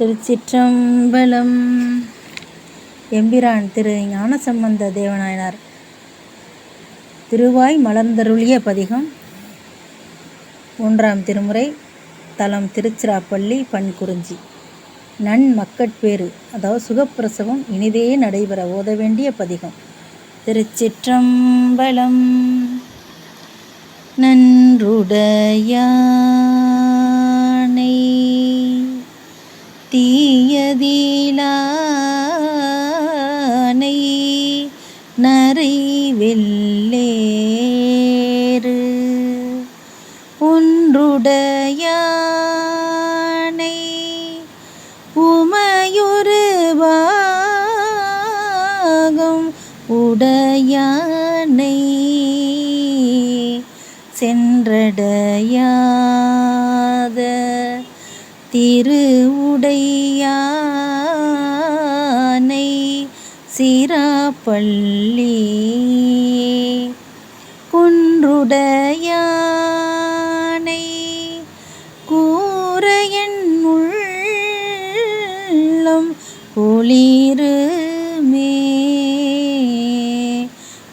திருச்சிற்றம்பலம். எம்பிரான் திரு ஞானசம்பந்த தேவநாயனார். திருவாய் மலர்ந்தருளிய பதிகம். ஒன்றாம் திருமுறை தலம் திருச்சிராப்பள்ளி பண்குறிஞ்சி நன் மக்கட்பேறு அதாவது சுகப்பிரசவம் இனிதே நடைபெற ஓத வேண்டிய பதிகம். திருச்சிற்றம்பலம். நன்றுடையா தீயதீலானை நரை வெள்ளேறு ஒன்றுடையானை உமையொரு பாகம் உடையானை சென்றடையா திரு உடையானை சிராப்பள்ளி குன்றுடையானை கூரையன் உள்ளம் குளிருமே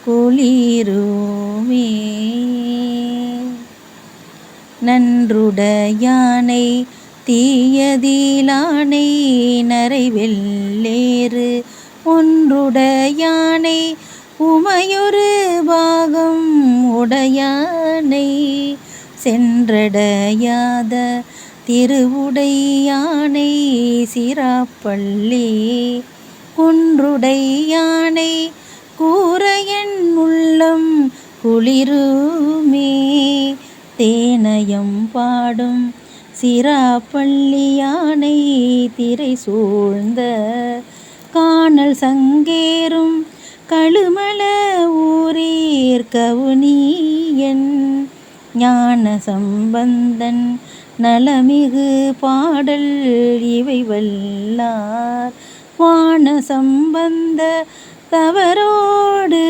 குளிருமே நன்றுடையானை தீயதீலானை நரைவெள்ளேறு ஒன்றுடையானை உமையொரு பாகம் உடையானை. சென்றடையாத திருவுடையானை சிராப்பள்ளி. குன்றுடையானை கூரையன் உள்ளம் குளிருமே. தேனயம் பாடும் சிராப்பள்ளியானை திரை சூழ்ந்த காணல் சங்கேறும் கழுமல ஊரீர் கவுனியன். ஞான சம்பந்தன் நலமிகு பாடல் இவை வல்லார் வான சம்பந்த தவறோடு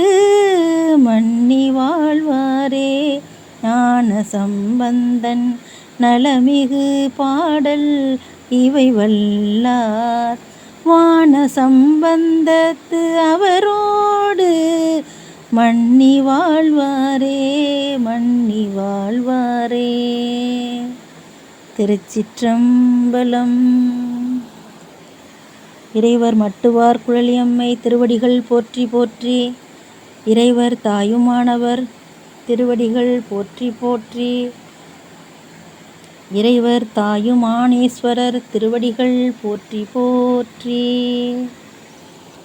மன்னி வாழ்வாரே. ஞான சம்பந்தன் நலமிகு பாடல் இவை வல்லார். வான சம்பந்தத்து அவரோடு மன்னி வாழ்வாரே மன்னி வாழ்வாரே. திருச்சிற்றம்பலம். இறைவர் மட்டுவார் குழலியம்மை திருவடிகள் போற்றி போற்றி. இறைவர் தாயுமானவர் திருவடிகள் போற்றி போற்றி. இறைவர் தாயுமானேஸ்வரர் திருவடிகள் போற்றி போற்றி.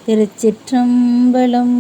திருச்சிற்றம்பலம்